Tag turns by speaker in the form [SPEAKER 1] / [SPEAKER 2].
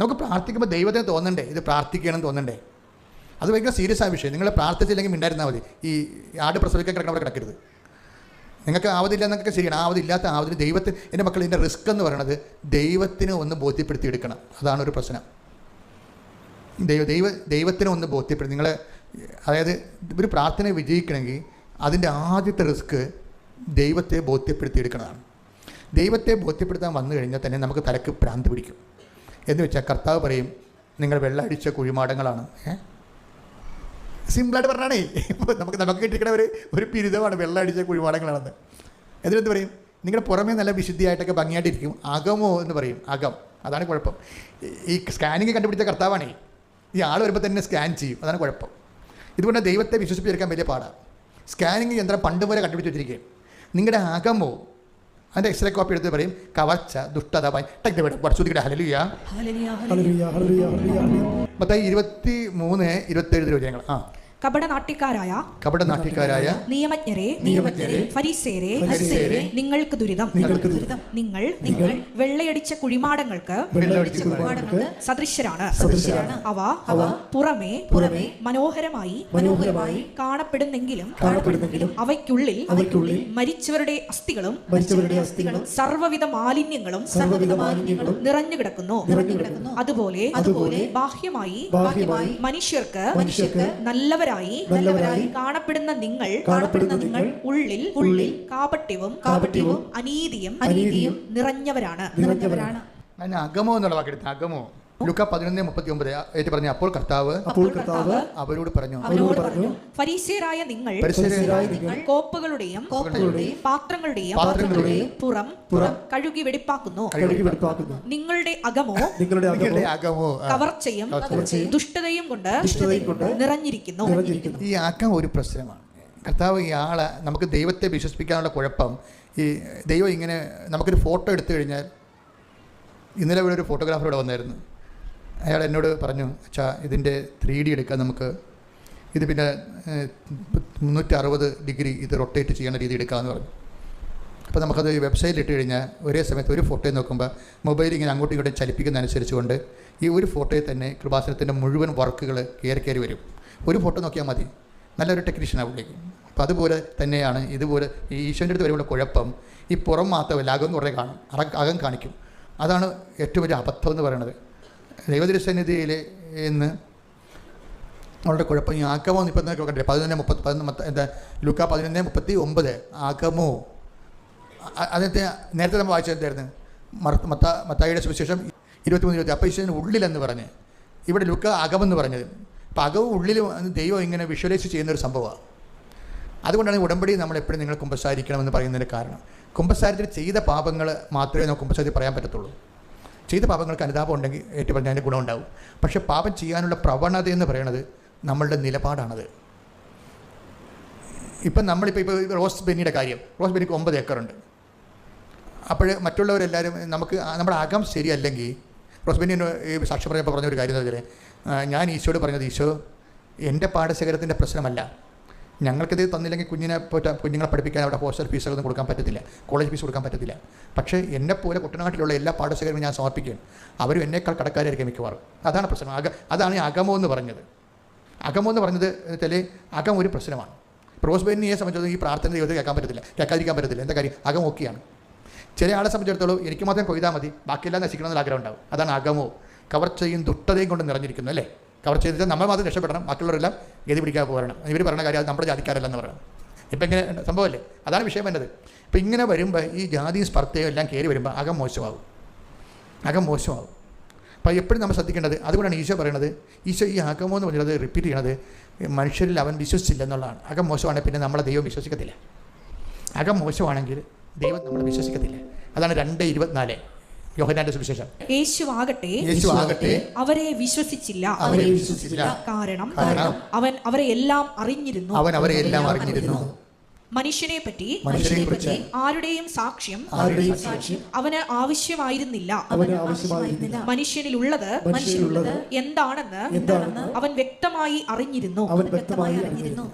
[SPEAKER 1] നമുക്ക് പ്രാർത്ഥിക്കുമ്പോൾ ദൈവത്തിന് തോന്നണ്ടേ? ഇത് പ്രാർത്ഥിക്കണം തോന്നണ്ടേ? അത് ഭയങ്കര സീരിയസ് ആയ വിഷയം. നിങ്ങൾ പ്രാർത്ഥിച്ചില്ലെങ്കിൽ മിണ്ടായിരുന്നാൽ മതി. ഈ ആട് പ്രസവിക്കാൻ കിടക്കണം അവിടെ കിടക്കരുത്. നിങ്ങൾക്ക് ആവതില്ല എന്നൊക്കെ ശരിയാണ്. ആവതില്ലാത്ത ആവതിന് ദൈവത്തിന് എന്റെ മക്കൾ ഇതിന്റെ റിസ്ക് എന്ന് പറയണത് ദൈവത്തിന് ഒന്ന് ബോധ്യപ്പെടുത്തി എടുക്കണം അതാണ് ഒരു പ്രശ്നം. ദൈവ ദൈവ ദൈവത്തിന് ഒന്ന് ബോധ്യപ്പെടുത്തി. നിങ്ങൾ അതായത് ഒരു പ്രാർത്ഥന വിജയിക്കണമെങ്കിൽ അതിന്റെ ആദ്യത്തെ റിസ്ക് ദൈവത്തെ ബോധ്യപ്പെടുത്തി എടുക്കണതാണ് ദൈവത്തെ ബോധ്യപ്പെടുത്താൻ വന്നു കഴിഞ്ഞാൽ തന്നെ നമുക്ക് തലക്ക് ഭ്രാന്ത് പിടിക്കും. എന്ന് വെച്ചാൽ കർത്താവ് പറയും നിങ്ങൾ വെള്ളമടിച്ച കുഴിമാടങ്ങളാണ്. സിമ്പിളായിട്ട് പറഞ്ഞാണേ. ഇപ്പോൾ നമുക്ക് നമുക്ക് കിട്ടിയിരിക്കണ ഒരു ഒരു ബിരുദമാണ് വെള്ളമടിച്ച കുഴിമാടങ്ങളാണെന്ന്. എന്നിട്ട് പറയും? നിങ്ങളുടെ പുറമേ നല്ല വിശുദ്ധിയായിട്ടൊക്കെ ഭംഗിയായിട്ടിരിക്കും. അകമോ? എന്ന് പറയും. അകം. അതാണ് കുഴപ്പം. ഈ സ്കാനിങ് കണ്ടുപിടിച്ച കർത്താവാണേ. ഈ ആൾ വരുമ്പോൾ തന്നെ സ്കാൻ ചെയ്യും. അതാണ് കുഴപ്പം. ഇതുകൊണ്ട് ദൈവത്തെ വിശ്വസിപ്പിച്ചെടുക്കാൻ വലിയ പാടാണ് സ്കാനിങ് യന്ത്രം പണ്ട് വരെ കണ്ടുപിടിച്ച് വെച്ചിരിക്കുകയും നിങ്ങളുടെ അകമോ? അതിന്റെ എക്സ്റേ കോപ്പി എടുത്ത് പറയും കവച്ച ദുഷ്ടത. മത്തായി ഇരുപത്തി മൂന്ന് ഇരുപത്തേഴ് തിരുവചനങ്ങൾ ആ.
[SPEAKER 2] കപടനാട്യക്കാരായ
[SPEAKER 1] കപടനാട്യക്കാരായ
[SPEAKER 2] നിയമജ്ഞരെ
[SPEAKER 3] നിയമജ്ഞരെ,
[SPEAKER 2] ഫരീസേരെ
[SPEAKER 1] ഫരിസേയരെ,
[SPEAKER 2] നിങ്ങൾക്ക് ദുരിതം
[SPEAKER 3] നിങ്ങൾക്ക് ദുരിതം.
[SPEAKER 2] നിങ്ങൾ നിങ്ങൾ വെള്ളയടിച്ച കുഴിമാടങ്ങൾക്ക്
[SPEAKER 3] വെള്ളയടിച്ച കുഴിമാടങ്ങൾക്ക്
[SPEAKER 2] സദൃശ്യരാണ്
[SPEAKER 3] സദൃശ്യരാണ്.
[SPEAKER 2] അവ
[SPEAKER 3] അവ
[SPEAKER 2] പുറമേ
[SPEAKER 3] പുറമേ
[SPEAKER 2] മനോഹരമായി
[SPEAKER 3] മനോഹരമായി
[SPEAKER 2] കാണപ്പെടുന്നെങ്കിലും
[SPEAKER 3] കാണപ്പെടുന്നെങ്കിലും
[SPEAKER 2] അവയ്ക്കുള്ളിൽ
[SPEAKER 3] അവയ്ക്കുള്ളിൽ
[SPEAKER 2] മരിച്ചവരുടെ അസ്ഥികളും
[SPEAKER 3] മരിച്ചവരുടെ അസ്ഥികളും
[SPEAKER 2] സർവവിധ മാലിന്യങ്ങളും
[SPEAKER 3] സർവവിധ മാലിന്യങ്ങളും
[SPEAKER 2] നിറഞ്ഞു കിടക്കുന്നു
[SPEAKER 3] നിറഞ്ഞു കിടക്കുന്നു.
[SPEAKER 2] അതുപോലെ
[SPEAKER 3] അതുപോലെ
[SPEAKER 2] ബാഹ്യമായി
[SPEAKER 3] ബാഹ്യമായി
[SPEAKER 2] മനുഷ്യർക്ക്
[SPEAKER 3] മനുഷ്യർക്ക്
[SPEAKER 2] നല്ലവരായി
[SPEAKER 3] നല്ലവരായി
[SPEAKER 2] കാണപ്പെടുന്ന നിങ്ങൾ
[SPEAKER 3] കാണപ്പെടുന്ന നിങ്ങൾ
[SPEAKER 2] ഉള്ളിൽ
[SPEAKER 3] ഉള്ളിൽ
[SPEAKER 2] കാപട്യവും
[SPEAKER 3] കാപട്യവും
[SPEAKER 2] അനീതിയും
[SPEAKER 3] അനീതിയും
[SPEAKER 2] നിറഞ്ഞവരാണ്.
[SPEAKER 3] നിറഞ്ഞവരാണ്.
[SPEAKER 1] അഗമോ എന്നുള്ള വാക്കെടുത്ത് അകമോ ലുക്ക പതിനൊന്ന് മുപ്പത്തി ഒമ്പത് ഏറ്റു പറഞ്ഞു അപ്പോൾ കർത്താവ്
[SPEAKER 3] അപ്പോൾ കർത്താവ്
[SPEAKER 1] അവരോട് പറഞ്ഞു.
[SPEAKER 3] അവരോട് പറഞ്ഞു.
[SPEAKER 2] നിങ്ങൾ
[SPEAKER 3] നിങ്ങൾ
[SPEAKER 2] കോപ്പുകളുടെയും
[SPEAKER 3] കോപ്പുകളുടെയും
[SPEAKER 2] പാത്രങ്ങളുടെയും
[SPEAKER 3] പാത്രങ്ങളുടെയും
[SPEAKER 2] പുറം
[SPEAKER 3] പുറം
[SPEAKER 2] കഴുകി വെടിപ്പാക്കുന്നു.
[SPEAKER 3] കഴുകി വെടുപ്പാക്കുന്നു.
[SPEAKER 2] നിങ്ങളുടെ അകമോ?
[SPEAKER 3] നിങ്ങളുടെ
[SPEAKER 1] നിങ്ങളുടെ
[SPEAKER 3] അകമോ?
[SPEAKER 1] അകമോ
[SPEAKER 2] കവർച്ചയും ദുഷ്ടതയും കൊണ്ട്
[SPEAKER 3] ദുഷ്ടതയും കൊണ്ട്
[SPEAKER 2] നിറഞ്ഞിരിക്കുന്നു.
[SPEAKER 3] നിറഞ്ഞിരിക്കുന്നു.
[SPEAKER 1] ഈ അകം ഒരു പ്രശ്നമാണ്. കർത്താവ് ഈ ആളെ നമുക്ക് ദൈവത്തെ വിശ്വസിപ്പിക്കാനുള്ള കുഴപ്പം ഈ ദൈവം ഇങ്ങനെ നമുക്കൊരു ഫോട്ടോ എടുത്തു കഴിഞ്ഞാൽ ഇന്നലെ ഇവിടെ ഒരു ഫോട്ടോഗ്രാഫർ ഇവിടെ വന്നായിരുന്നു. അയാൾ എന്നോട് പറഞ്ഞു അച്ഛാ ഇതിന്റെ ത്രീ ഡി എടുക്കാൻ നമുക്ക് ഇത് പിന്നെ മുന്നൂറ്റി അറുപത് ഡിഗ്രി ഇത് റൊട്ടേറ്റ് ചെയ്യുന്ന രീതി എടുക്കാമെന്ന് പറഞ്ഞു. അപ്പോൾ നമുക്കത് വെബ്സൈറ്റിൽ ഇട്ട് കഴിഞ്ഞാൽ ഒരേ സമയത്ത് ഒരു ഫോട്ടോയിൽ നോക്കുമ്പോൾ മൊബൈൽ ഇങ്ങനെ അങ്ങോട്ടും ഇങ്ങോട്ടും ചലിപ്പിക്കുന്നതനുസരിച്ചുകൊണ്ട് ഈ ഒരു ഫോട്ടോയിൽ തന്നെ കൃപാസനത്തിന്റെ മുഴുവൻ വർക്കുകൾ കയറി കയറി വരും. ഒരു ഫോട്ടോ നോക്കിയാൽ മതി. നല്ലൊരു ടെക്നീഷ്യനാണ് പുള്ളിക്ക്. അപ്പോൾ അതുപോലെ തന്നെയാണ് ഇതുപോലെ ഈ ഈശോന്റെ അടുത്ത് വരുമ്പോൾ കുഴപ്പം ഈ പുറം മാത്രമല്ല അകം കുറേ കാണും അകം കാണിക്കും. അതാണ് ഏറ്റവും വലിയ അബദ്ധം എന്ന് പറയുന്നത്. ദൈവദൃസന്നിധിയിൽ ഇന്ന് അവളുടെ കുഴപ്പം ഈ ആക്കമോ ഇപ്പം കണ്ടില്ലേ? പതിനൊന്ന് മുപ്പത്തി പതിനൊന്ന് എന്താ ലുക്ക പതിനൊന്ന് മുപ്പത്തി ഒമ്പത് ആക്കമോ അതിനകത്ത് നേരത്തെ നമ്മൾ വായിച്ചത് എന്തായിരുന്നു? മത്ത മത്തായിയുടെ സുവിശേഷം ഇരുപത്തിമൂന്ന് ഇരുപത്തി അപ്പം ഈശ്വരൻ ഉള്ളിലെന്ന് പറഞ്ഞ്. ഇവിടെ ലുക്ക അകമെന്ന് പറഞ്ഞത്. അപ്പം അകവും ഉള്ളിലും ദൈവം ഇങ്ങനെ വിഷ്വലൈസ് ചെയ്യുന്ന ഒരു സംഭവമാണ് അതുകൊണ്ടാണ് ഉടമ്പടി നമ്മൾ എപ്പോഴും നിങ്ങൾ കുമ്പസാരിക്കണമെന്ന് പറയുന്നതിന്റെ കാരണം. കുമ്പസാരത്തിൽ ചെയ്ത പാപങ്ങൾ മാത്രമേ നമുക്ക് കുമ്പസാരത്തിൽ പറയാൻ പറ്റത്തുള്ളൂ. ചെയ്ത പാപങ്ങൾക്ക് അനുതാപം ഉണ്ടെങ്കിൽ ഏറ്റവും പറഞ്ഞാൽ അതിന്റെ ഗുണമുണ്ടാവും പക്ഷേ പാപം ചെയ്യാനുള്ള പ്രവണത എന്ന് പറയുന്നത് നമ്മളുടെ നിലപാടാണത്. ഇപ്പം നമ്മളിപ്പോൾ ഇപ്പോൾ റോസ് ബെന്നിയുടെ കാര്യം റോസ് ബെന്നിക്ക് ഒമ്പത് ഏക്കറുണ്ട്. അപ്പോൾ മറ്റുള്ളവരെല്ലാവരും നമുക്ക് നമ്മുടെ അകം ശരിയല്ലെങ്കിൽ റോസ് ബെന്നി സാക്ഷി പറഞ്ഞപ്പോൾ പറഞ്ഞൊരു കാര്യം എന്ന് വെച്ചാൽ ഞാൻ ഈശോയോട് പറഞ്ഞത് ഈശോ എന്റെ പാഠശേഖരത്തിന്റെ പ്രശ്നമല്ല. ഞങ്ങൾക്കിത് തന്നില്ലെങ്കിൽ കുഞ്ഞിനെ പോറ്റ കുഞ്ഞുങ്ങളെ പഠിപ്പിക്കാൻ അവിടെ ഹോസ്റ്റൽ ഫീസുകളൊന്നും കൊടുക്കാൻ പറ്റത്തില്ല കോളേജ് ഫീസ് കൊടുക്കാൻ പറ്റത്തില്ല. പക്ഷേ എന്നെപ്പോലെ കുട്ടനാട്ടിലുള്ള എല്ലാ പാഠശേഖരങ്ങളും ഞാൻ സമർപ്പിക്കുകയും അവരും എന്നേക്കാൾ കടക്കാരായിരിക്കും മിക്കവാറും. അതാണ് പ്രശ്നം. അക അതാണ് ഈ അകമോ എന്ന് പറഞ്ഞത്. അകമോ എന്ന് പറഞ്ഞത് വെച്ചാൽ അകം ഒരു പ്രശ്നമാണ്. റോസ് ബെന്നിയെ സംബന്ധിച്ചിടത്തോളം ഈ പ്രാർത്ഥന ദൈവത്തെ കേൾക്കാൻ പറ്റത്തില്ല കേൾക്കാതിരിക്കാൻ പറ്റത്തില്ല. എന്താ കാര്യം? അകം ഓക്കെയാണ്. ചില ആളെ സംബന്ധിച്ചിടത്തോളം എനിക്ക് മാത്രം കൊയ്താൽ മതി ബാക്കിയെല്ലാം നശിക്കണമെന്ന് ആഗ്രഹം ഉണ്ടാവും. അതാണ് അകമോ കവർച്ചയും ദുഷ്ടതയും കൊണ്ട് നിറഞ്ഞിരിക്കുന്നു അല്ലേ? കവർച്ച ചെയ്തിട്ട് നമ്മൾ മാത്രം രക്ഷപ്പെടണം. ബാക്കിയുള്ളവരെല്ലാം ഗതി പിടിക്കാൻ പോരണം ഇവർ പറയുന്ന കാര്യം അത് നമ്മുടെ ജാതിക്കാരല്ലെന്ന് പറയണം. ഇപ്പം ഇങ്ങനെ സംഭവമല്ലേ? അതാണ് വിഷയം വന്നത്. ഇപ്പം ഇങ്ങനെ വരുമ്പോൾ ഈ ജാതി സ്പർദ്ധയും എല്ലാം കയറി വരുമ്പോൾ അകം മോശമാകും അകം മോശമാകും അപ്പോൾ എപ്പോഴും നമ്മൾ ശ്രദ്ധിക്കേണ്ടത് അതുകൊണ്ടാണ് ഈശോ പറയണത്. ഈശോ ഈ അകമോ എന്ന് പറഞ്ഞത് റിപ്പീറ്റ് ചെയ്യണത് മനുഷ്യരിൽ അവൻ വിശ്വസിച്ചില്ല എന്നുള്ളതാണ്. അകം മോശമാണെങ്കിൽ പിന്നെ നമ്മളെ ദൈവം വിശ്വസിക്കത്തില്ല. അകം മോശമാണെങ്കിൽ ദൈവം നമ്മൾ വിശ്വസിക്കത്തില്ല. അതാണ് രണ്ട് ഇരുപത്തിനാല്. യോഹനാന്റെ സുവിശേഷം.
[SPEAKER 2] യേശു ആകട്ടെ
[SPEAKER 1] യേശു ആകട്ടെ
[SPEAKER 2] അവരെ വിശ്വസിച്ചില്ല.
[SPEAKER 1] അവരെ വിശ്വസിച്ചില്ല. കാരണം
[SPEAKER 2] അവൻ അവരെ എല്ലാം അറിഞ്ഞിരുന്നു.
[SPEAKER 1] അവൻ അവരെ എല്ലാം അറിഞ്ഞിരുന്നു.
[SPEAKER 2] മനുഷ്യനെ പറ്റി
[SPEAKER 1] മനുഷ്യനെക്കുറിച്ച്
[SPEAKER 2] ആരുടെയും സാക്ഷ്യം
[SPEAKER 3] ആരുടെയും സാക്ഷ്യം
[SPEAKER 2] അവന് ആവശ്യമായിരുന്നില്ല.
[SPEAKER 3] അവന് ആവശ്യമായിരുന്നില്ല.
[SPEAKER 2] മനുഷ്യനിലുള്ളത്
[SPEAKER 3] മനുഷ്യനുള്ളത്
[SPEAKER 2] എന്താണെന്ന്
[SPEAKER 3] എന്താണെന്ന്
[SPEAKER 2] അവൻ വ്യക്തമായി അറിഞ്ഞിരുന്നു.
[SPEAKER 3] അവൻ വ്യക്തമായി അറിഞ്ഞിരുന്നു.